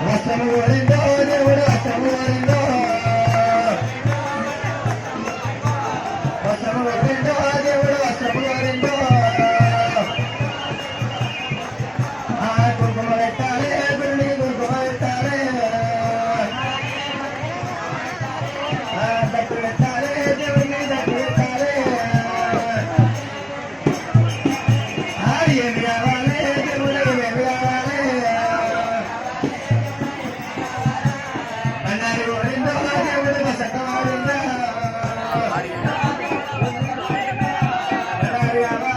Let's go,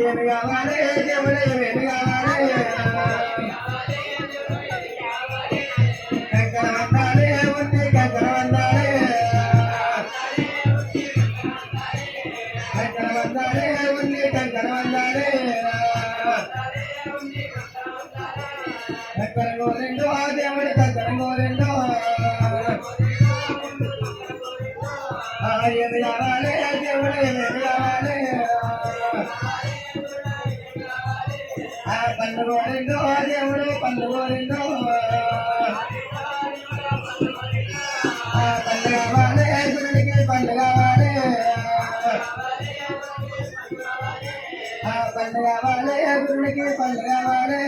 ఏమి కావాలి దేవుడు ఏమి కావాలి కంకర వందాలి ఉంది కంకర వందాలి కంకర వందాలి ఉంది పండుగ దేవుడు పండుగ పండుగ వాడే గురుడికి పండుగ వాడే పండుగ వాడే గురుడికి పండుగ వాడే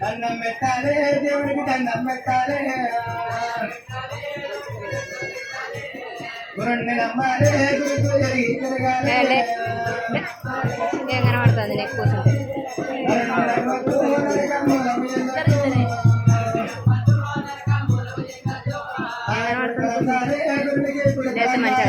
దండం పెట్టాలే దేవుడికి దండం పెట్టాలే ఏం కనబడుతుంది నెక్ కూర్చుంటే. ఇదైతే మంచిగా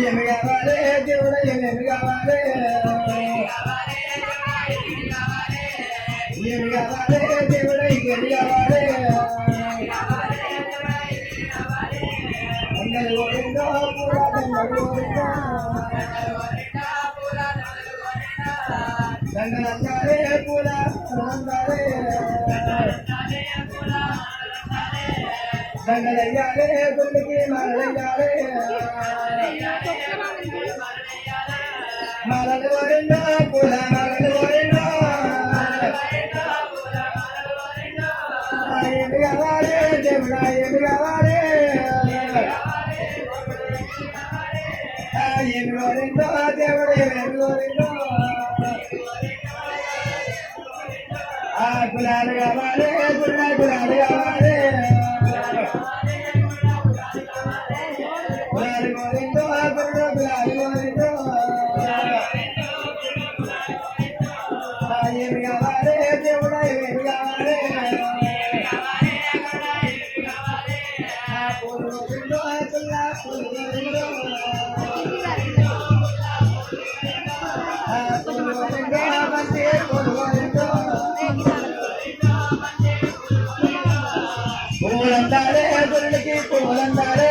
ఏమి కావాలి దేవుడా ఏమి కావాలి ఏమి కావాలి దేవుడా ఏమి కావాలి మంగళ గోవిందా పురాణ గోవిందా రంగరయ్యాలే గుండెకి మరడయ్యాలే మరడ వరింద పుల మరడ వరింద ఏమి కావాలే దేవుడా ఏమి కావాలే ఏమి వరిందో దేవుడు ఏమి వరిందో గులాలు కావాలి గులాలు గులాలు కావాలి. வந்தாரே பொருளுக்கு இப்போ வந்தாரே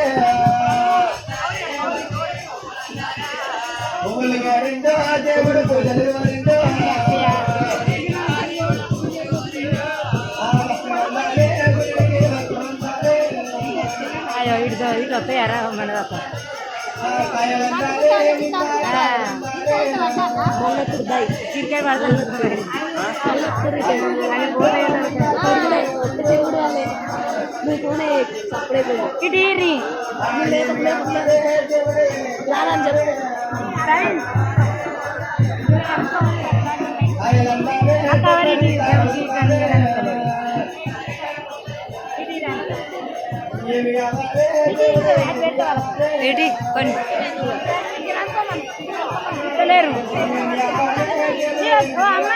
உங்களுக்கு அறிந்தோ தேவடு புதல் அறிந்தோ அப்ப யாரா மனதாப்பா ಕಾಯಿ ಚಿರಕಾಯಿ వస్తాయారా మన దాకా ఆ కాయలంటారే నిందాలంటారే మొన్న దాయి చిరికాయ పడతాను ఇటు ఇర్రి. రాదని చెప్పు అక్క ఎవరు ఇటు? ఎవరు ఇటు? కన్ను కనపడలేదు. ఏమి కావాలి ఏంటి కొన్ని లేరు ఓ అమ్మ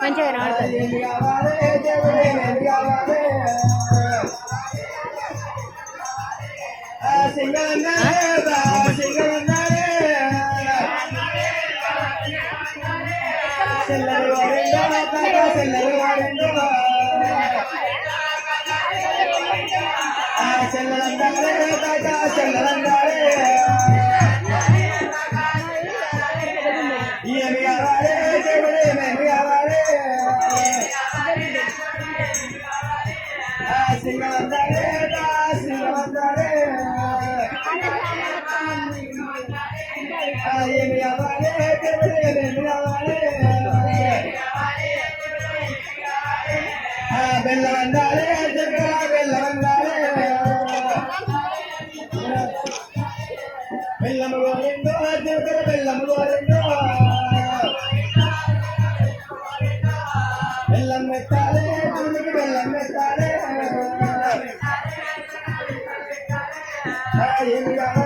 మంచిగా కనబడుతుంది ఏమి బెల్లవందారే చక్కెర బెల్లవందారే బెల్లము గోరిందో చక్కెర బెల్లము గోరిందో బెల్లం పెట్టాలి తుమ్మికి బెల్లం పెట్టాలి ఏమి కావాలి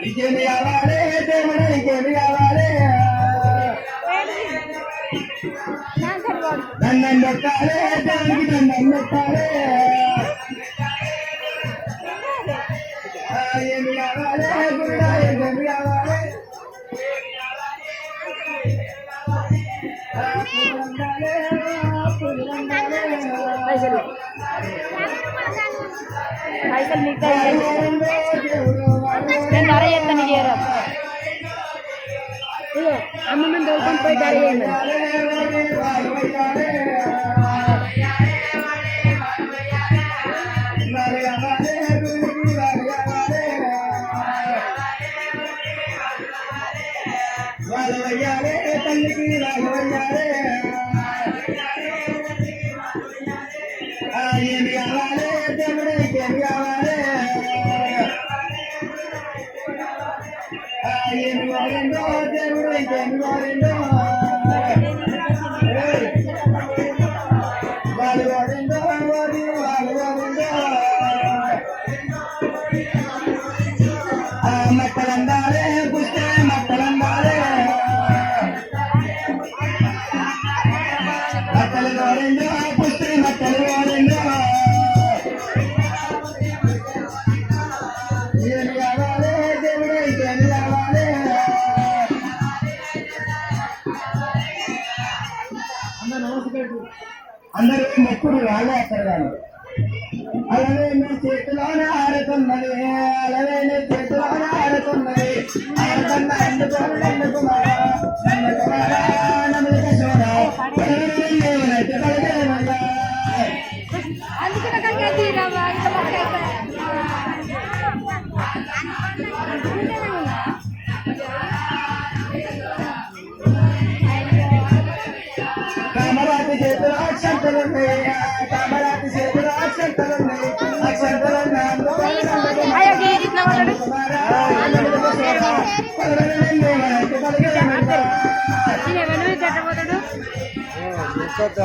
விஜயாவாலே தேவனே விஜயாவாலே நன்னண்டத்தாலே தாங்கி நன்னண்டத்தாலே ஆயமியாவாலே குருடாயே குருடாவாலே పైసలు. పైసలు నీకు నేను ధర చేస్తాను చేయరా అమ్మ మేము దొరుకుని పోయి ధర చేయండి చేతిలోన ఆడుతున్నది అలవేని చేతిలోన ఆడుతున్నది ఆడుతున్న ఎందుకు ఎందుకు ముచ్చట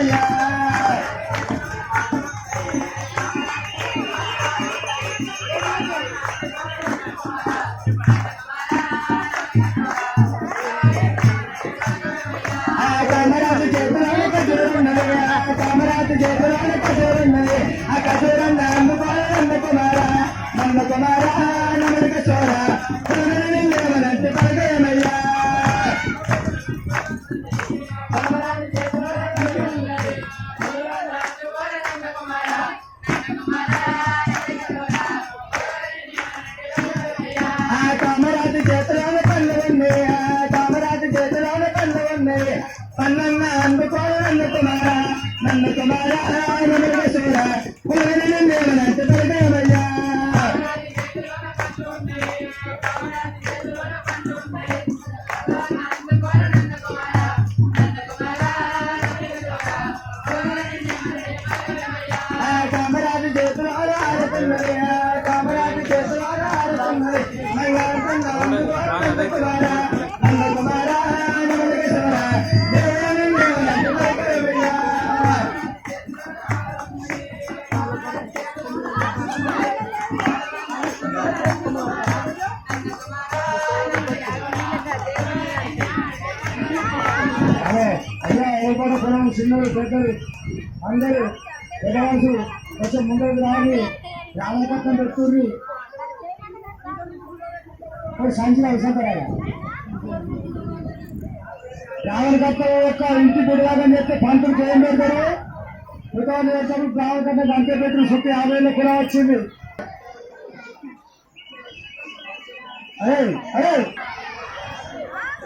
Olha! వ్యాపార స్థలం చిన్నలు పెద్దలు అందరూ ఎగవాల్సి కొంచెం ముందరికి రావాలి. రాలకత్వం పెట్టుకుని సంచిన అవసరం రావణకత్త యొక్క ఇంటి బిడ్డలాగని చెప్పి పంతులు చేయం పెడతారు మిగతా దేశం రావణకత్త గంటే పెట్టిన సుట్టి యాభై కూడా వచ్చింది. అరే అరే